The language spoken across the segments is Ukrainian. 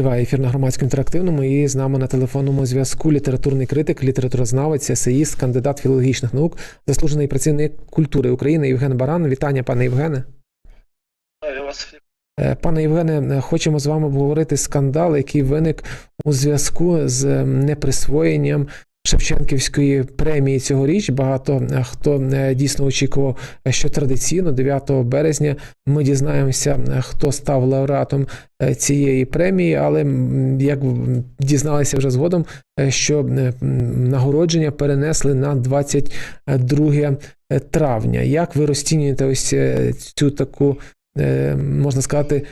Триває ефір на громадському інтерактивному і з нами на телефонному зв'язку літературний критик, літературознавець, есеїст, кандидат філологічних наук, заслужений працівник культури України Євген Баран. Вітання, пане Євгене. Е, Пане Євгене, хочемо з вами обговорити скандал, який виник у зв'язку з неприсвоєнням Шевченківської премії цьогоріч. Багато е, хто е, дійсно очікував, е, що традиційно 9 березня ми дізнаємося, хто став лауреатом цієї премії, але як дізналися вже згодом, що нагородження перенесли на 22 травня. Як ви розцінюєте ось цю таку, можна сказати,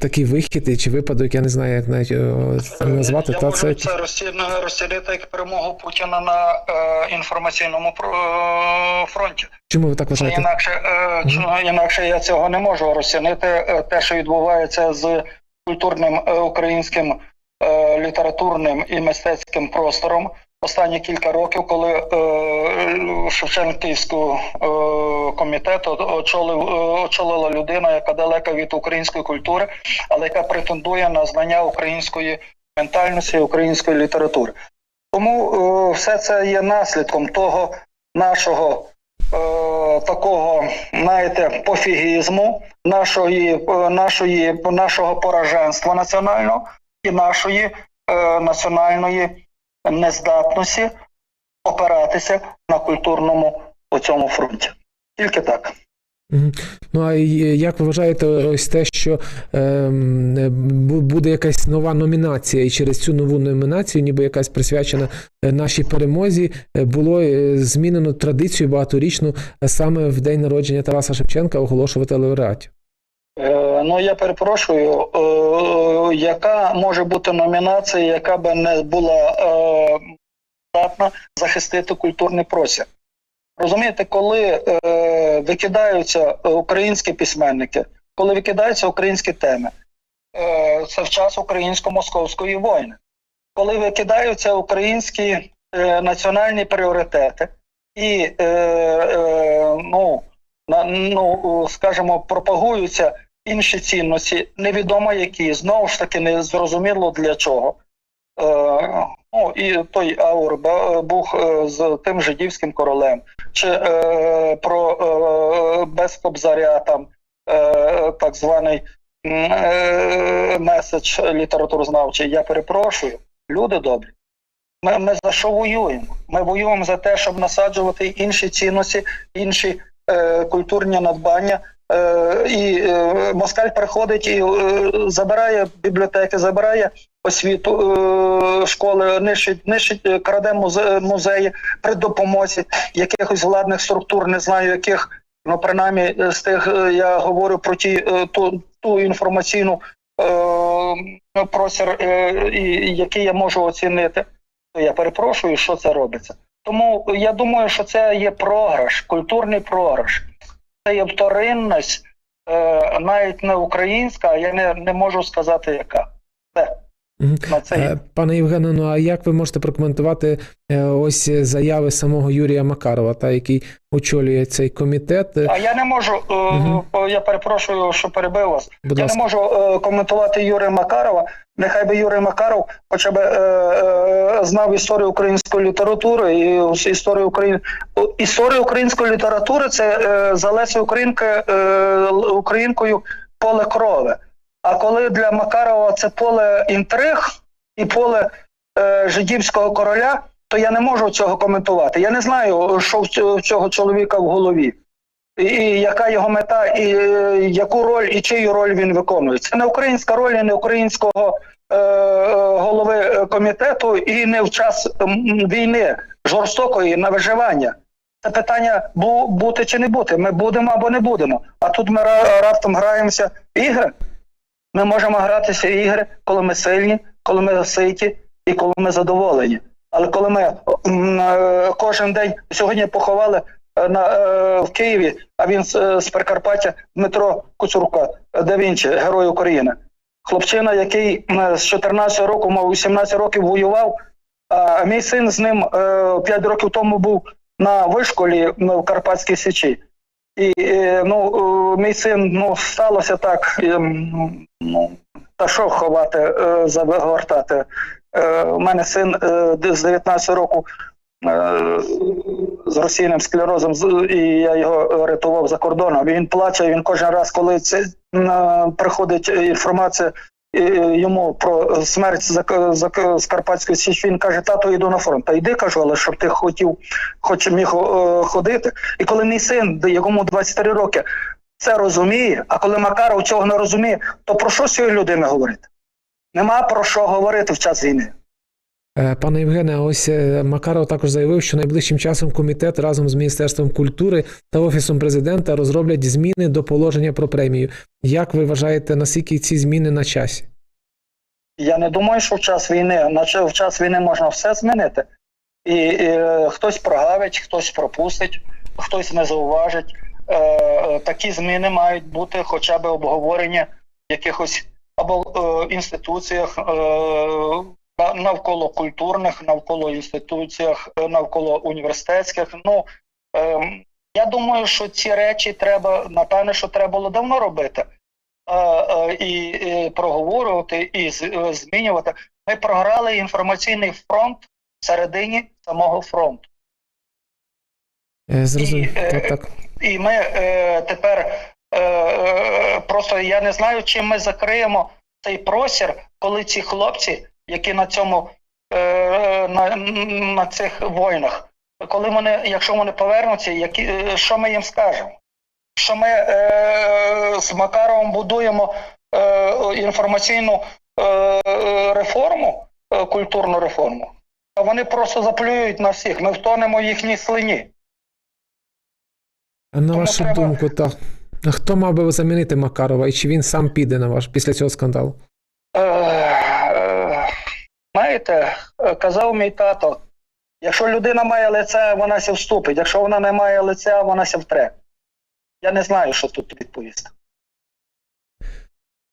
такий вихід і чи випадок, я не знаю, як навіть е, це назвати, Я та можу це це розцінно- як перемогу Путіна на е, інформаційному е, фронті. чому ви так вважаєте? інакше, е, чи інакше я цього не можу розцінити. Е, Те, що відбувається з культурним е, українським е, літературним і мистецьким простором останні кілька років, коли е, Шевченківську е, комітету очолив, е, очолила людина, яка далека від української культури, але яка претендує на знання української ментальності, української літератури. Тому е, все це є наслідком того нашого е, такого, знаєте, пофігізму, нашої, е, нашої, нашого пораженства національного і нашої е, національної нездатності опиратися на культурному цьому фронті. Тільки так. Ну а як ви вважаєте, ось те, що ем, е, буде якась нова номінація, і через цю нову номінацію, ніби якась присвячена е, нашій перемозі, е, було е, змінено традицію багаторічну е, саме в день народження Тараса Шевченка оголошувати лауреатів? Е, ну я перепрошую, е, яка може бути номінація, яка би не була е, здатна захистити культурний простір? Розумієте, коли викидаються українські письменники, коли викидаються українські теми, це в час українсько-московської війни, коли викидаються українські національні пріоритети і ну, ну, скажімо, пропагуються інші цінності, невідомо які, знову ж таки, не зрозуміло для чого. Е, ну, і той Аур був е, з тим жидівським королем, чи е, про е, без там е, так званий е, меседж літературознавчий. Я перепрошую, люди добрі. Ми, ми за що воюємо? Ми воюємо за те, щоб насаджувати інші цінності, інші е, культурні надбання. Е, і е, москаль приходить і е, забирає бібліотеки, забирає освіту школи, нищить, нищить, краде музеї при допомозі якихось владних структур, не знаю яких. Ну, принаймні, з тих я говорю про ті ту, ту інформаційну е, простір, е, який я можу оцінити. Я перепрошую, що це робиться. Тому я думаю, що це є програш, культурний програш. Це є вторинність, е, навіть не українська, а я не, не можу сказати, яка. Це Е, Пане Євгене, ну а як ви можете прокоментувати е, ось заяви самого Юрія Макарова, та який очолює цей комітет? А я не можу, о, я перепрошую, що перебив вас. Будь я не можу коментувати Юрія Макарова. Нехай би Юрій Макаров хоча б знав історію української літератури і історію України. Історія української літератури це за Лесі Українки українкою поле крови. А коли для Макарова це поле інтриг і поле е, жидівського короля, то я не можу цього коментувати. Я не знаю, що в цього- чоловіка в голові і, і яка його мета, і е, яку роль і чию роль він виконує. Це не українська роль, і не українського е, е, голови е, комітету, і не в час війни жорстокої на виживання. Це питання бу, бути чи не бути. Ми будемо або не будемо. А тут ми ра- раптом граємося ігри. Ми можемо гратися в ігри, коли ми сильні, коли ми ситі і коли ми задоволені. Але коли ми е, кожен день сьогодні поховали е, на, е, в Києві, а він з, з Прикарпаття Дмитро Куцурука, е, да Вінчі, герой України. Хлопчина, який з 14 року, мав 18 років воював, а мій син з ним 5 років тому був на вишколі в Карпатській Січі. І е, ну, е, мій син, ну, сталося так. Ну, Та що ховати, е, загортати? У мене син з 19 року з російним склерозом, і я його рятував за кордоном. Він плаче, він кожен раз, коли це приходить інформація йому про смерть з Карпатської Січі, він каже, тато, йду на фронт. Та йди, кажу, але щоб ти хотів, хоч міг е, ходити. І коли мій син, якому 23 роки, це розуміє, а коли Макаров цього не розуміє, то про що сьогодні людина говорити? Нема про що говорити в час війни. Е, Пане Євгене, ось е, Макаров також заявив, що найближчим часом комітет разом з Міністерством культури та Офісом президента розроблять зміни до положення про премію. Як ви вважаєте, наскільки ці зміни на часі? Я не думаю, що в час війни, в час війни можна все змінити. І, е, хтось прогавить, хтось пропустить, хтось не зауважить. Е, такі зміни мають бути хоча б обговорені в якихось або е, інституціях е, навколо культурних, навколо інституціях, е, навколо університетських. Ну е, я думаю, що ці речі треба, напевне, що треба було давно робити. Е, е, і, і проговорювати і з- е, змінювати. Ми програли інформаційний фронт всередині самого фронту. Е, Зрозуміло. І, е, Так, так. І ми е, тепер е, е, просто я не знаю, чим ми закриємо цей простір, коли ці хлопці, які на цьому е, на, на цих війнах, коли вони, якщо вони повернуться, які, е, що ми їм скажемо? Що ми е, з Макаровим будуємо е, інформаційну е, е, реформу, е, культурну реформу, а вони просто заплюють на всіх. Ми втонемо в їхній слині. А на тому вашу треба- думку, так. Хто мав би замінити Макарова і чи він сам піде на ваш після цього скандалу? Знаєте, е, казав мій тато, якщо людина має лице, вона ся вступить, якщо вона не має лиця, вона ся втре. Я не знаю, що тут відповісти.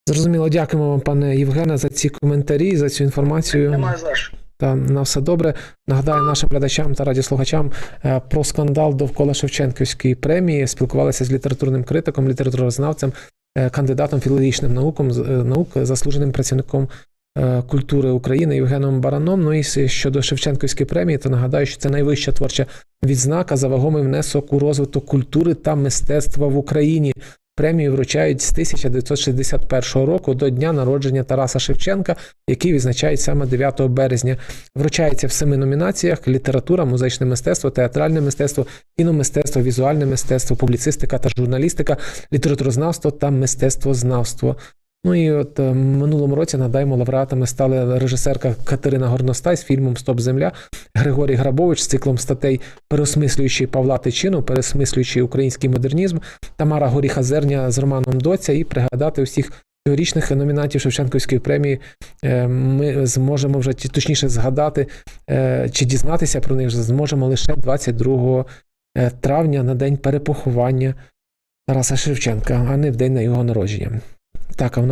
Зрозуміло, дякуємо вам, пане Євгене, за ці коментарі, за цю інформацію. Немає за що. Та на все добре. Нагадаю нашим глядачам та радіослухачам е, про скандал довкола Шевченківської премії. Спілкувалися з літературним критиком, літературознавцем, е, кандидатом філологічним науком, наук, заслуженим працівником культури України Євгеном Бараном. Ну і щодо Шевченківської премії, то нагадаю, що це найвища творча відзнака за вагомий внесок у розвиток культури та мистецтва в Україні. Премію вручають з 1961 року до дня народження Тараса Шевченка, який відзначають саме 9 березня. Вручається в семи номінаціях: література, музичне мистецтво, театральне мистецтво, кіномистецтво, візуальне мистецтво, публіцистика та журналістика, літературознавство та мистецтвознавство. Ну і от е, минулому році нагадаємо, лауреатами стали режисерка Катерина Горностай з фільмом Стоп Земля, Григорій Грабович з циклом статей Переосмислюючи Павла Тичину, переосмислюючи український модернізм, Тамара Горіха Зерня з романом Доця і пригадати усіх цьогорічних номінантів Шевченківської премії. Е, Ми зможемо вже точніше згадати е, чи дізнатися про них зможемо лише 22 е, травня на день перепоховання Тараса Шевченка, а не в день на його народження. Так, а